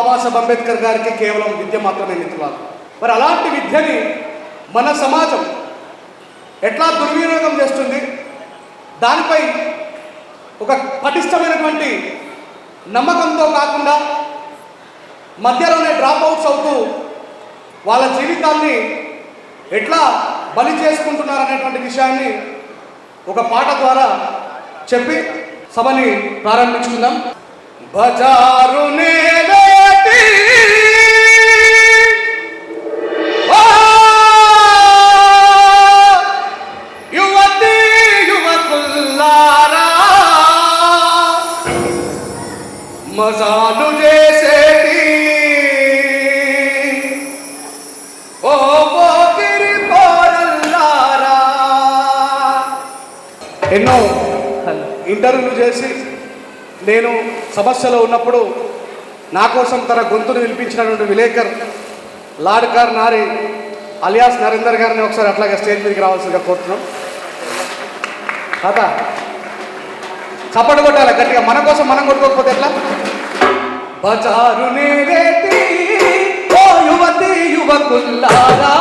బాబాసాహెబ్ అంబేద్కర్ గారికి కేవలం విద్య మాత్రమే మిత్రులారు. మరి అలాంటి విద్యని మన సమాజం ఎట్లా దుర్వినియోగం చేస్తుంది? దానిపై ఒక పటిష్టమైనటువంటి నమ్మకంతో కాకుండా మధ్యలోనే డ్రాప్ అవుట్స్ అవుతూ వాళ్ళ జీవితాన్ని ఎట్లా బలి చేసుకుంటున్నారనేటువంటి విషయాన్ని ఒక పాట ద్వారా చెప్పి సభని ప్రారంభించుకుందాం. బజారు నేలేటి మజాలు చేసేటి ఓ పోకిరి పోరల్లారా ఎన్నో ఇంటర్వ్యూలు చేసి నేను సమస్యలో ఉన్నప్పుడు నా కోసం తన గొంతును వినిపించినటువంటి విలేకర్ లాడ్కార్ నారి అలియాస్ నరేందర్ గారిని ఒకసారి అట్లాగే స్టేజ్ మీదకి రావాల్సిందిగా కోరుతున్నాం. కదా చప్పటి కొట్టాలి గట్టిగా? మన కోసం మనం కొట్టుకోకపోతే ఎట్లా? బజారు నేరేటి ఓ యువతి యువకుల్లారా